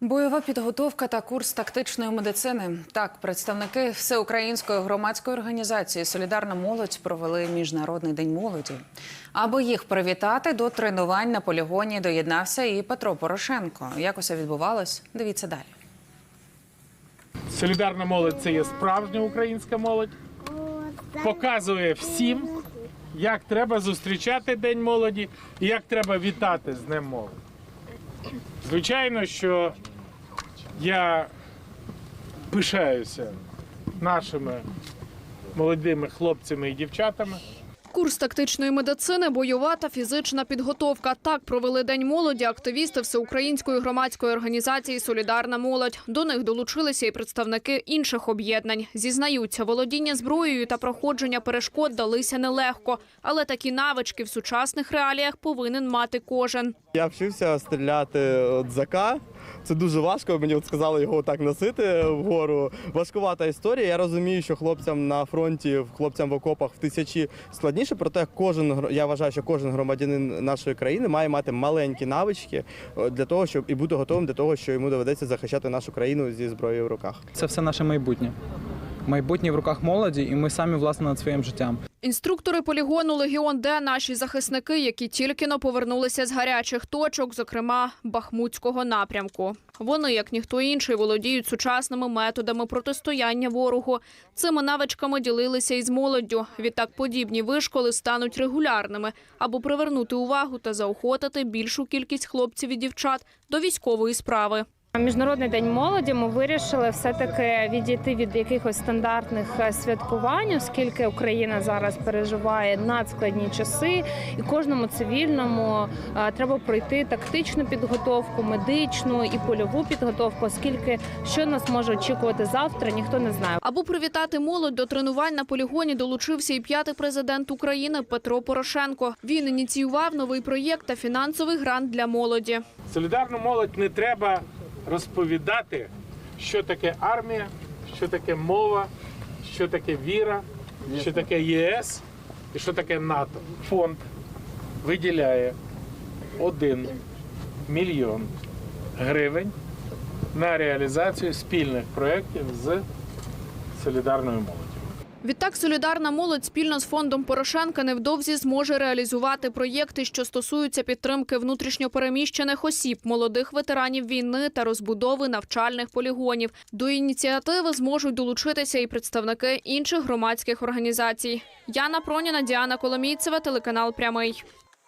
Бойова підготовка та курс тактичної медицини. Так, представники всеукраїнської громадської організації Солідарна молодь провели міжнародний день молоді. Аби їх привітати, до тренувань на полігоні доєднався і Петро Порошенко. Як усе відбувалось? Дивіться далі. Солідарна молодь це є справжня українська молодь. Показує всім, як треба зустрічати День молоді і як треба вітати з Днем молоді. Звичайно, що я пишаюся нашими молодими хлопцями і дівчатами. Курс тактичної медицини, бойова та фізична підготовка. Так провели день молоді активісти всеукраїнської громадської організації Солідарна молодь. До них долучилися і представники інших об'єднань. Зізнаються, володіння зброєю та проходження перешкод далися нелегко, але такі навички в сучасних реаліях повинен мати кожен. Я вчився стріляти от зака. Це дуже важко. Мені от сказали його так носити вгору. Важкувата історія. Я розумію, що хлопцям на фронті, хлопцям в окопах в тисячі складніше. Проте кожен я вважаю, що кожен громадянин нашої країни має мати маленькі навички е, для того, щоб і бути готовим до того, що йому доведеться захищати нашу країну зі зброєю в руках. Це все наше майбутнє. Майбутнє в руках молоді, і ми самі власне над своїм життям. Інструктори полігону Легіон Д наші захисники, які тільки но повернулися з гарячих точок, зокрема Бахмутського напрямку. Вони, як ніхто інший, володіють сучасними методами протистояння ворогу. Цими навичками ділилися із молоддю. Відтак подібні вишколи стануть регулярними, аби привернути увагу та заохотити більшу кількість хлопців і дівчат до військової справи. Міжнародний день молоді ми вирішили все-таки відійти від якихось стандартних е, святкувань, оскільки Україна зараз переживає надскладні часи, і кожному цивільному е, треба пройти тактичну підготовку, медичну і польову підготовку, оскільки що нас може очікувати завтра, ніхто не знає. Аби привітати молодь до тренувань на полігоні долучився і п'ятий президент України Петро Порошенко. Він ініціював новий проєкт та фінансовий грант для молоді. Солідарну молодь не треба розповідати, що таке армія, що таке мова, що таке віра, що таке ЄС і що таке НАТО. Фонд виділяє 1 мільйон гривень на реалізацію спільних проєктів з солідарною молоддю. Відтак солідарна молодь спільно з фондом Порошенка невдовзі зможе реалізувати проєкти, що стосуються підтримки внутрішньопереміщених осіб, молодих ветеранів війни та розбудови навчальних полігонів. До ініціативи зможуть долучитися і представники інших громадських організацій. Яна Проніна, Діана Коломійцева, телеканал Прямий.